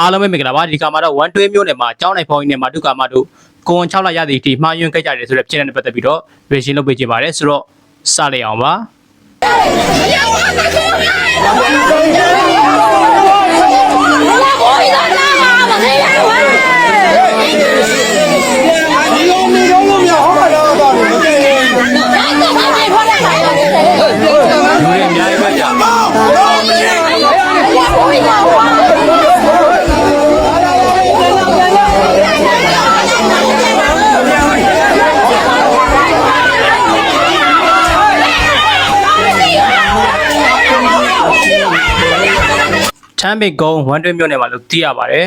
အားလုံးပဲမင်္ဂလာပါဒီကမှာတော့1 2မျိုးနယ်မှာကျောင်းနိုင်ဖောင်းကြီးနဲ့မာတုကာမတို့ကိုဝန်6လရသည်အထိမှားယွင်းခဲ့ကြတယ်ဆိုတဲ့ဖြစ်တဲ့နဲ့ပတ်သက်ပြီးတော့ reaction လုပ်ပေးကြပါတယ်ဆိုတော့စလိုက်အောင်ပါလူ ချမ်းပေကုန်း1 2မျိုးနယ်မှာလို့သိရပါတယ်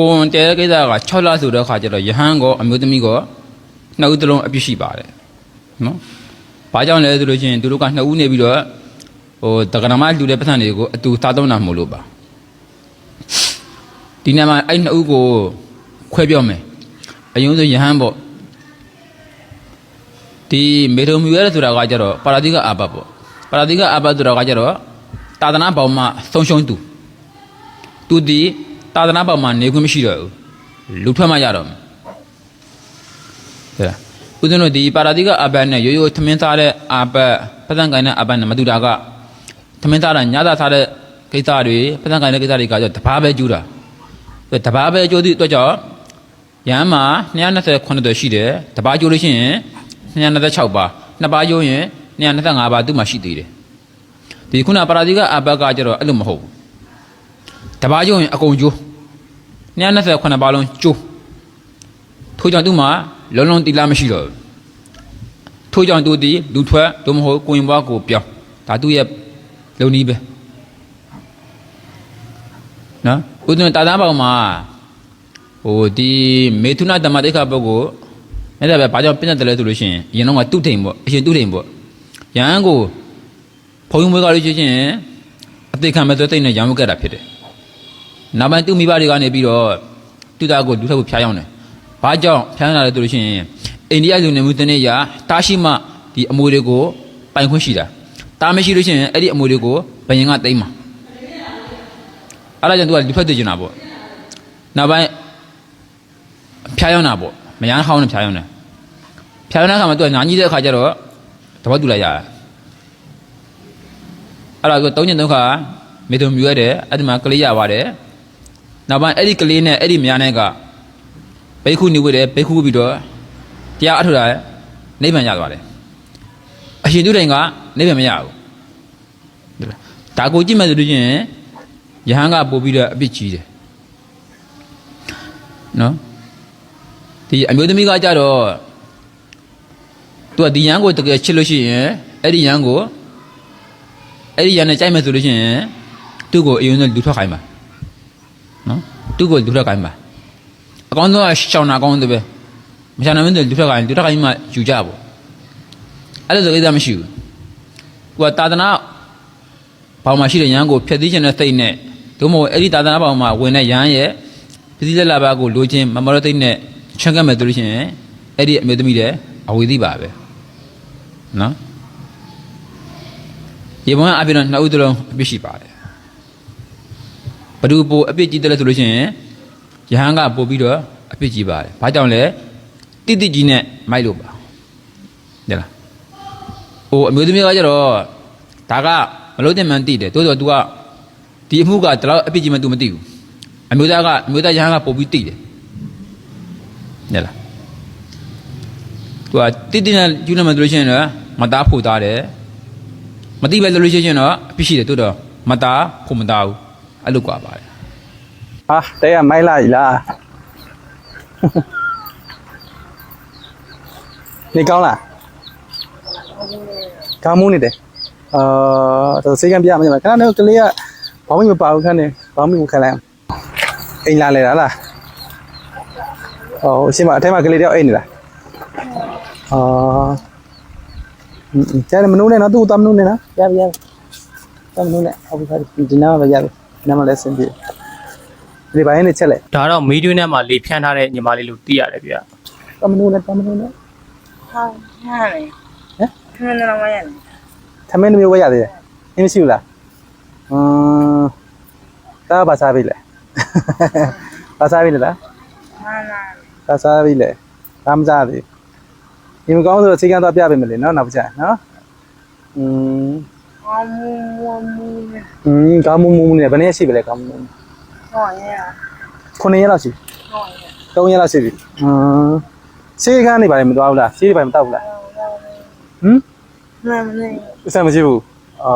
ကိုဝန်တဲတဲ့ကိစ္စက6လဆိုတဲ့ခါကျတော့ယဟန်ကောအမျိုးသမီးကောနှစ်ဦးသလုံးအပြစ်ရှိပါတယ်နော်။ဘာကြောင့်လဲဆိုလို့ရှိရင်သူတို့ကနှစ်ဦးနေပြီးတော့ဟိုတက္ကနာမလူတဲ့ပတ်စံတွေကိုအတူသားသုံးတာမဟုတ်လို့ပါ။ဒီနေ့မှာအဲ့နှစ်ဦးကိုခွဲပြောမယ်။အယုံဆိုယဟန်ပေါ့ဒီမေထုံမြူရဲဆိုတာကကျတော့ပါရာတိကအာဘတ်ပေါ့။ပါရာတိကအာဘတ်ဆိုတာကကျတော့တာသနာပေါင်းမှဆုံးရှုံးသူသူဒီ သာသနာပေါ်မှာနေခွင့်မရှိတော့ဘူးလူထွက်မှရတော့မယ်တဲ့ဦးဇင်းတို့ဒီပါရာတိကအဘတ်နဲ့ရိုးရိုးသမင်းသားတဲ့အဘတ်ပတ်စံကိုင်းတဲ့အဘတ်နဲ့မတူတာကသမင်းသားတာညသာသားတဲ့ကိစ္စတွေပတ်စံကိုင်းတဲ့ကိစ္စတွေကကျတော့တဘာပဲကျူးတာတဘာပဲကျိုးသည့်အတွက်ကြောင့်ရဟန်းမှာ229တော်ရှိတယ်တဘာကျိုးလို့ရှိရင်226ပါနှစ်ပါးကျိုးရင်225ပါသူ့မှာရှိသေးတယ်ဒီခုနပါရာတိကအဘတ်ကကျတော့အဲ့လိုမဟုတ်ဘူး တပားကျုံရင်အကုန်ကျိုး229ပါးလုံးကျိုးထို့ကြောင့်သူ့မှာလုံးလုံးတီလာမရှိတော့ဘူးထို့ကြောင့်သူဒီလူထွက်တို့မဟုတ်ကိုရင်ဘွားကိုပြောင်းဒါသူ့ရဲ့လုံနီးပဲနော်ဦးသွင်းတာသားပေါင်းမှာဟိုဒီမေထုနာတမတိခပုဂ္ဂိုလ်အဲ့ဒါပဲဘာကြောင့်ပြည့်တယ်လဲဆိုလို့ရှိရင်အရင်တော့ကတုထိန်ပေါ့အရင်တုထိန်ပေါ့ရဟန်းကိုဘုံဘွဲကလို့ရှိချင်းအသေးခံမဲ့တဲ့တိတ်နဲ့ရောင်းဝတ်ခဲ့တာဖြစ်တယ် နောက်ပိုင်းသူ့မိဘတွေကနေပြီးတော့သူ့သားကိုလူထပ်ဖို့ဖျားယောင်းတယ်။ဘာကြောင့်ဖျားယောင်းလာလဲဆိုလို့ရှိရင်အိန္ဒိယလူနေမှုတနေ့ရာတာရှိမှဒီအမွေတွေကိုပိုင်ခွင့်ရှိတာ။တာမရှိလို့ရှိရင်အဲ့ဒီအမွေတွေကိုဘယင်ကတိမ့်မှာ။အဲ့ဒါကြောင့်သူကလူထပ်တည်ကျင်တာပေါ့။နောက်ပိုင်းဖျားယောင်းတာပေါ့။မယန်းဟောင်းနဲ့ဖျားယောင်းတယ်။ဖျားယောင်းတဲ့အခါမှာသူကညာကြီးတဲ့အခါကျတော့တပတ်တူလိုက်ရတယ်။အဲ့ဒါကသုံးညသုံးခါမေတုံမြူရတယ်အဲ့ဒီမှာကလေးရပါတယ်။ နောက်ပိုင်းအဲ့ဒီကလေးနဲ့အဲ့ဒီမြားနဲ့ကဘိက္ခုနေဝိတယ်ဘိက္ခုပြီးတော့တရားအထုတာနိဗ္ဗာန်ရသွားတယ်။အရှင်သူတိုင်ကနိဗ္ဗာန်မရဘူး။ဒါကိုကြည့်မှဆိုလို့ချင်းယဟန်ကပို့ပြီးတော့အပြစ်ကြီးတယ်။နော်ဒီအမျိုးသမီးကကြတော့သူကဒီယဟန်ကိုတကယ်ချစ်လို့ရှိရင်အဲ့ဒီယဟန်ကိုအဲ့ဒီယဟန်နဲ့ကြိုက်မှဆိုလို့ရှိရင်သူ့ကိုအယုံနဲ့လူထွက်ခိုင်းပါ နော်သူ့ကိုလူထွက်ခိုင်းပါအကောင်းဆုံးကရှောင်းတာအကောင်းဆုံးပဲမရှောင်းနိုင်ဘူးလူထွက်ခိုင်းလူထွက်ခိုင်းမှယူကြပေါ့အဲ့လိုဆိုကိစ္စမရှိဘူးကိုကတာသနာဘောင်မှာရှိတဲ့ယဟန်ကိုဖျက်သိခြင်းနဲ့စိတ်နဲ့ဒုမဟုတ်အဲ့ဒီတာသနာဘောင်မှာဝင်တဲ့ယဟန်ရဲ့ပစ္စည်းလက်လာပါကိုလိုချင်မမရသိနဲ့ချန်ကတ်မဲ့ဆိုလို့ရှိရင်အဲ့ဒီအမျိုးသမီးတဲ့အဝေသိပါပဲနော်ဒီဘုံကအပြည့်တော့နှစ်ဦးသလုံးအပြစ်ရှိပါတယ် ဘဒုပိုအပြစ်ကြီးတယ်လဲဆိုလို့ရှိရင်ယဟန်ကပို့ပြီးတော့အပြစ်ကြီးပါတယ်ဘာကြောင့်လဲတိတိကြီးနဲ့မိုက်လို့ပါတဲ့လားဟိုအမျိုးသမီးကကြတော့ဒါကမလို့တင်မှန်တိတယ်တိုးတော့ तू ကဒီအမှုကတလောက်အပြစ်ကြီးမှ तू မသိဘူးအမျိုးသားကအမျိုးသားယဟန်ကပို့ပြီးတိတယ်တဲ့လားသူကတိတိနဲ့ယူနေမှဆိုလို့ရှိရင်တော့မသားဖို့သားတယ်မတိပဲလို့လို့ရှိရင်တော့အပြစ်ရှိတယ်တိုးတော့မသားဖို့မသားဘူး အဲ့လိုกว่าပါတယ် ဟာတဲကမိုက်လာကြီးလား နေကောင်းလားကောင်းမှုနေတယ်အာတော့စေကံပြမနေမှာခဏတော့ကလေးကဘာမှမပါဘူးခဏနေဘာမှမခံလိုက်အိမ်လာလေလားလားဟောအရှင်မအထက်မှာကလေးတယောက်အိမ်နေလားအာကျန်မနုနဲ့နော်သူ့တမနုနဲ့နော်ရပြီရပြီတမနုနဲ့အဘူခါဒီနားပဲရပြီ နားမလဲစင်ပြီဒီပိုင်းနဲ့ချက်လိုက်ဒါတော့မီဒီယိုနဲ့မှာလေဖြန့်ထားတဲ့ညီမလေးလို့သိရတယ်ဗျတမနုနဲ့တမနုနဲ့ဟာဟာလေဟမ်ခဏတော့မရနဲ့သမင်းမျိုးဝဲရသေးတယ်အင်းမရှိဘူးလားအမ်တာဘာစားပြီလဲဘာစားပြီလဲလားဟာနာဘာစားပြီလဲဘာမစားသေးဒီမကောင်းဆိုတော့ချိန်ကန်တော့ပြပေးမယ်လေနော်နောက်ကြနော်อืม ကောင်းမှုမွမူနဲ့อืมကားမူးမူးနဲ့ဘယ်နည်းရှိပြီလဲကားမူးမူးဟောရရ9ရက်လောက်ရှိပြီဟောရ3ရက်လောက်ရှိပြီဟမ်ဆေးခန်းနေပါလေမသွားဘူးလားဆေးတွေပါမတောက်ဘူးလားဟမ်နာမနေပတ်စံမရှိဘူးအာ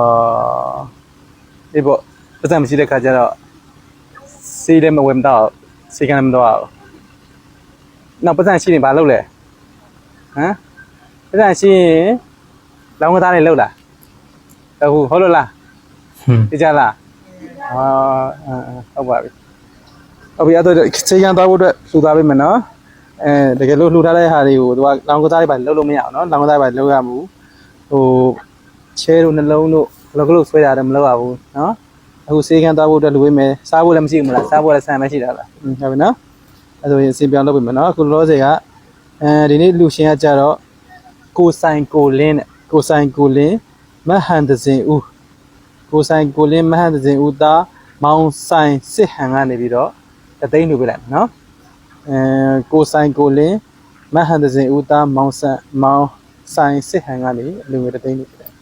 အေးပေါ့ပတ်စံမရှိတဲ့ခါကျတော့ဆေးလည်းမဝယ်မတောက်ဆေးခန်းလည်းမသွားဘူးနောက်ပတ်စံရှိရင်ဘာလုပ်လဲဟမ်ပတ်စံရှိရင်လောင်းကစားလေးလုပ်လား အခုဟုတ်လို့လားဒီကြလားအာဟုတ်ပါပြီဟုတ်ပြီအဲ့တော့စေချမ်းသွားဖို့အတွက်လှူသွားပေးမယ်နော်အဲတကယ်လို့လှူထားတဲ့ဟာတွေကိုသူကလောင်ကစားတွေပါလှုပ်လို့မရအောင်နော်လောင်ကစားတွေပါလှုပ်ရမှုဟိုချဲတို့နှလုံးတို့ဘလော့ကလို့ဆွဲတာတော့မလုပ်ရဘူးနော်အခုစေချမ်းသွားဖို့အတွက်လှူပေးမယ်စားဖို့လည်းမရှိဘူးမလားစားဖို့လည်းဆန်မရှိတာလားဟုတ်ပြီနော်အဲ့ဆိုရင်အစီပြောင်းလုပ်ပေးမယ်နော်အခုလောစေကအဲဒီနေ့လူရှင်ကကြတော့ကိုဆိုင်ကိုလင်းနဲ့ကိုဆိုင်ကိုလင်း မဟန်တစင်ဦးကိုဆိုင်ကိုလင်းမဟန်တစင်ဦးသားမောင်ဆိုင်စစ်ဟန်ကနေပြီးတော့တသိန်းလို့ပြလိုက်မယ်နော်အဲကိုဆိုင်ကိုလင်းမဟန်တစင်ဦးသားမောင်ဆန်မောင်ဆိုင်စစ်ဟန်ကနေအလူငွေတသိန်းလို့ပြလိုက်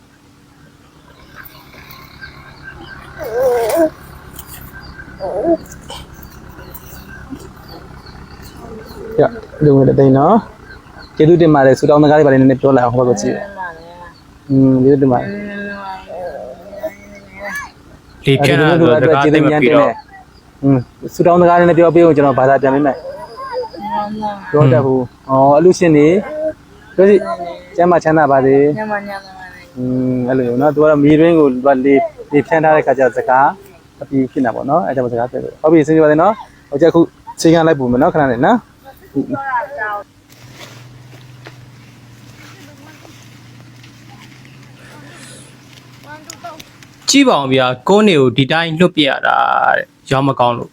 ရလူငွေတသိန်းနော်ကျေးဇူးတင်ပါတယ်ဆူတောင်းတကားတွေပါလေးနည်းနည်းပြောလိုက်အောင်ဟောပါကြည့် อืมကျေးဇူးတင်ပါတယ် လေဖြန့်တာဆိုတကားသိမပြီးတော့ อืมဆူတောင်းတကားတွေလည်းပြောပေးအောင်ကျွန်တော်ဘာသာပြန်ပေးမယ်ပြောတတ်ဘူးဩအလူရှင်နေပြောစီကျမ်းမချမ်းသာပါစေ ညမညမနေ อืมအဲ့လိုနော်သူကတော့မြေတွင်းကိုသူကလေလေဖြန်းထားတဲ့ခါကျတော့စကားအပြီးဖြစ်နေတာပေါ့နော်အဲ့ဒါမှစကားပြောတယ်ဟုတ်ပြီစဉ်းစားပါတယ်နော်ဟိုကျအခုချိန်ခံလိုက်ပုံမယ်နော်ခဏလေးနော် ကြည့်ပါအောင်ဗျာကိုးနေကိုဒီတိုင်းလွတ်ပြရတာတဲ့ရောင်းမကောင်းလို့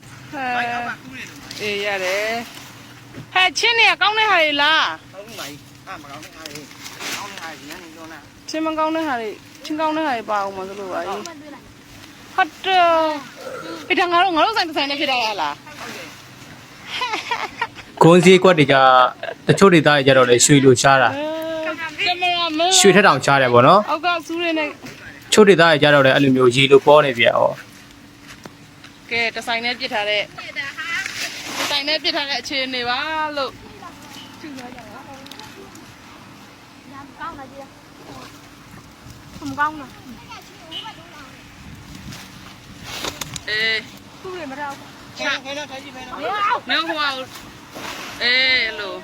အေးရတယ်ဟဲ့ချင်းနေကောင်းတဲ့ဟာတွေလားဟုတ်ပါပြီအာမကောင်းတဲ့အားကြီးကောင်းတဲ့အားကြီးညနေကြောနာချင်းမကောင်းတဲ့ဟာတွေချင်းကောင်းတဲ့ဟာတွေပါအောင်မဆိုလို့ပါကြီးဟုတ်တယ်ဒီတန်ငါတို့ငါတို့ဆိုင်ဆိုင်နဲ့ဖြစ်တာရလားဂွန်းစည်းကွက်တွေကြတချို့တွေသားတွေကြတော့လေရွှေလိုရှားတာကင်မရာမန်ရွှေထက်တောင်ရှားတယ်ပေါ့နော်အောက်ကစူးရနေ ချို့တွေသားတွေကြတော့လေအဲ့လိုမျိုးရေလိုပေါ်နေပြန်ဟောကဲတဆိုင်နဲ့ပြစ်ထားတဲ့တဆိုင်နဲ့ပြစ်ထားတဲ့အခြေအနေပါလို့အေးသူ့ရမတော့ချာခဲတော့ထိုင်ကြည့်မယ်နော်မင်းဟိုဟာအေးလို့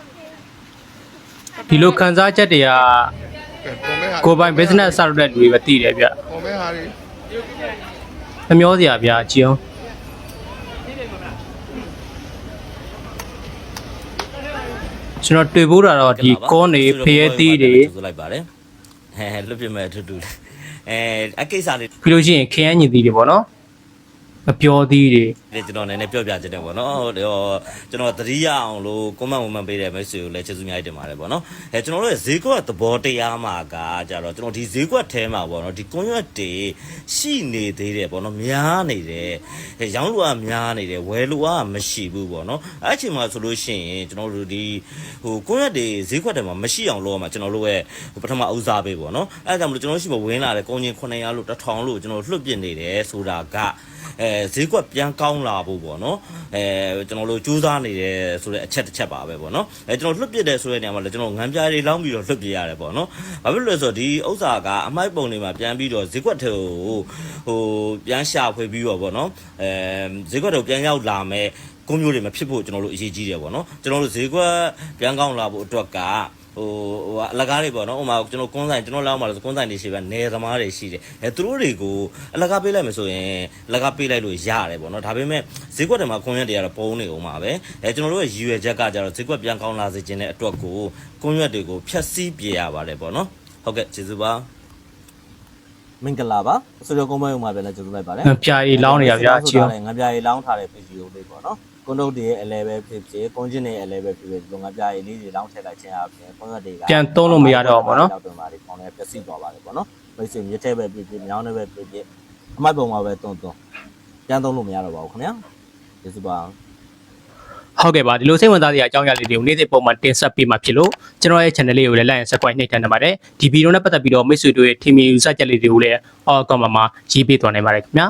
ဒီလိုခံစားချက်တွေကပုံမဲ့ဟာ ကိုယ်ပိုင် business စလုပ်တဲ့လူတွေပဲသိတယ်ဗျပုံမဲ့ဟာတွေမမျောစရာဗျာကြည်အောင်ကျွန်တော်တွေ့ဖို့တာတော့ဒီကောနေဖျဲသီးတွေဆိုလိုက်ပါတယ်ဟဲလွတ်ပြမဲ့အထူးတူအဲအကိစ္စလေးပြီးလို့ရှိရင်ခရမ်းညင်သီးတွေပေါ့နော် မပြောသီးတွေတွေကျွန်တော်နည်းနည်းပြောပြချင်တယ်ပေါ့နော်ဟိုကျွန်တော်သတိရအောင်လို့ comment ဝင်မှပေးတဲ့ message ကိုလည်းကျေးဇူးများတင်ပါတယ်ပေါ့နော်အဲကျွန်တော်တို့ရဲ့ဈေးကွက်သဘောတရားမှာကကြတော့ကျွန်တော်ဒီဈေးကွက်ထဲမှာပေါ့နော်ဒီ convert တွေရှိနေသေးတယ်ပေါ့နော်များနေတယ်အဲရောင်းလူကများနေတယ်ဝယ်လူကမရှိဘူးပေါ့နော်အဲ့အချိန်မှာဆိုလို့ရှိရင်ကျွန်တော်တို့ဒီဟို convert တွေဈေးကွက်ထဲမှာမရှိအောင်လုပ်ရမှာကျွန်တော်တို့ရဲ့ပထမဦးစားပေးပေါ့နော်အဲ့ဒါကြောင့်မလို့ကျွန်တော်ရှိမဝင်လာတဲ့ကုန်ချင်း900လို့1000လို့ကျွန်တော်လွှတ်ပြနေတယ်ဆိုတာက အဲဈေးကွက်ပြန်ကောင်းလာဖို့ပေါ့နော်အဲကျွန်တော်တို့စူးစမ်းနေတယ်ဆိုတဲ့အချက်တစ်ချက်ပါပဲပေါ့နော်အဲကျွန်တော်လွတ်ပြစ်တယ်ဆိုတဲ့နေရာမှာလည်းကျွန်တော်ငံပြားတွေလောင်းပြီးတော့လွတ်ပြရတယ်ပေါ့နော်ဘာဖြစ်လို့လဲဆိုတော့ဒီဥစ္စာကအမိုက်ပုံတွေမှာပြန်ပြီးတော့ဈေးကွက်ထဲကိုဟိုပြန်ရှာဖွေပြီးတော့ပေါ့နော်အဲဈေးကွက်ထဲကိုပြန်ရောက်လာမယ်ကွန်မျိုးတွေမဖြစ်ဖို့ကျွန်တော်တို့အရေးကြီးတယ်ပေါ့နော်ကျွန်တော်တို့ဈေးကွက်ပြန်ကောင်းလာဖို့အတွက်က ဟိုဟိုအလကားတွေပေါ့နော်ဥမာကျွန်တော်ကွန်းဆိုင်ကျွန်တော်လောက်မှာဆိုကွန်းဆိုင်တွေရှိပါနေသမားတွေရှိတယ်အဲသူတို့တွေကိုအလကားပေးလိုက်မယ်ဆိုရင်အလကားပေးလိုက်လို့ရတယ်ပေါ့နော်ဒါပေမဲ့ဈေးကွက်တွေမှာကွန်ရက်တွေကတော့ပုံနေအောင်ပါပဲအဲကျွန်တော်တို့ရဲ့ရည်ရွယ်ချက်ကကြတော့ဈေးကွက်ပြန်ကောင်းလာစေခြင်းတဲ့အတွက်ကိုကွန်ရက်တွေကိုဖျက်ဆီးပြရပါတယ်ပေါ့နော်ဟုတ်ကဲ့ကျေးဇူးပါမင်္ဂလာပါဆိုတော့ကုန်းမရုံမှာပဲလည်းကျေးဇူးလိုက်ပါတယ်ငပြားရီလောင်းနေရဗျာချီအောင်ငပြားရီလောင်းထားတဲ့ video လေးပေါ့နော် ကွန်ဒုတ်တွေရဲ့အလဲပဲဖြစ်ဖြစ်ကွန်ကျင်တွေရဲ့အလဲပဲဖြစ်ဖြစ်ဒီလိုငပြားရီလေးတွေလောင်းထည့်လိုက်ခြင်းအပြင်ကွန်ရက်တွေကပြန်သုံးလို့မရတော့ဘူးပေါ့နော်တောက်တွင်ပါလေကောင်းလဲပျက်စီးသွားပါတယ်ပေါ့နော်မိတ်ဆွေမြစ်ထဲပဲဖြစ်ဖြစ်မြောင်းထဲပဲဖြစ်ဖြစ်အမိုက်ပုံမှာပဲတုံတုံပြန်သုံးလို့မရတော့ပါဘူးခင်ဗျာကျေးဇူးပါဟုတ်ကဲ့ပါဒီလိုစိတ်ဝင်စားစရာအကြောင်းအရာလေးတွေကိုနေ့စဉ်ပုံမှန်တင်ဆက်ပေးမှာဖြစ်လို့ကျွန်တော်ရဲ့ channel လေးကိုလည်း like and subscribe နှိပ်ထန်နေပါတယ်ဒီဗီဒီယိုနဲ့ပတ်သက်ပြီးတော့မိတ်ဆွေတို့ရဲ့ထင်မြင်ယူဆချက်လေးတွေကိုလည်းအော် comment မှာရေးပေးသွားနိုင်ပါတယ်ခင်ဗျာ